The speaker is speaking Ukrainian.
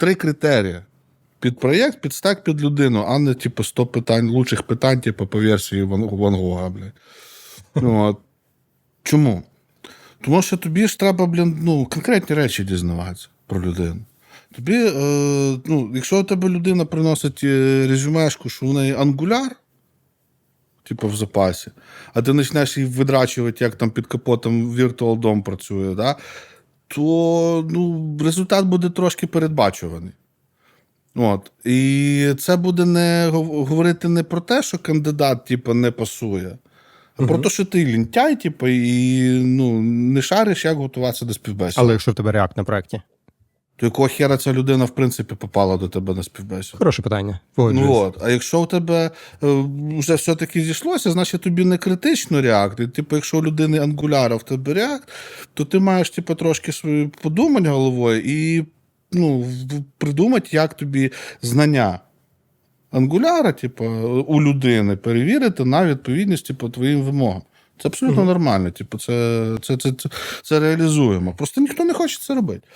три критерії. Під проєкт, під стек, під людину, а не типу 100 питань, лучших питань, типу, по версії Ван, Ван Гога. Ну, от. Чому? Тому що тобі ж треба, блін, ну, конкретні речі дізнаватися про людину. Тобі, е, ну, якщо у тебе людина приносить е, резюмешку, що в неї ангуляр, типу в запасі, а ти почнеш її видрачувати, як там під капотом DOM працює, да, то ну, результат буде трошки передбачуваний. От. І це буде не говорити не про те, що кандидат типу, не пасує, а про те, що ти лінтяй, типу, і ну, не шариш, як готуватися до співбесіди. Але якщо в тебе реакт на проєкті? То якого хера ця людина, в принципі, попала до тебе на співбесіду? Хороше питання. Ну от, а якщо у тебе е, вже все-таки зійшлося, значить тобі не критично реакт. І, типу, якщо у людини ангуляра в тебе реакт, то ти маєш типу, трошки свої подумати головою і ну, придумати, як тобі знання ангуляра, типу, у людини перевірити на відповідність типу, твоїм вимогам. Це абсолютно нормально. Типу, це, це, це, це, це реалізуємо. Просто ніхто не хоче це робити.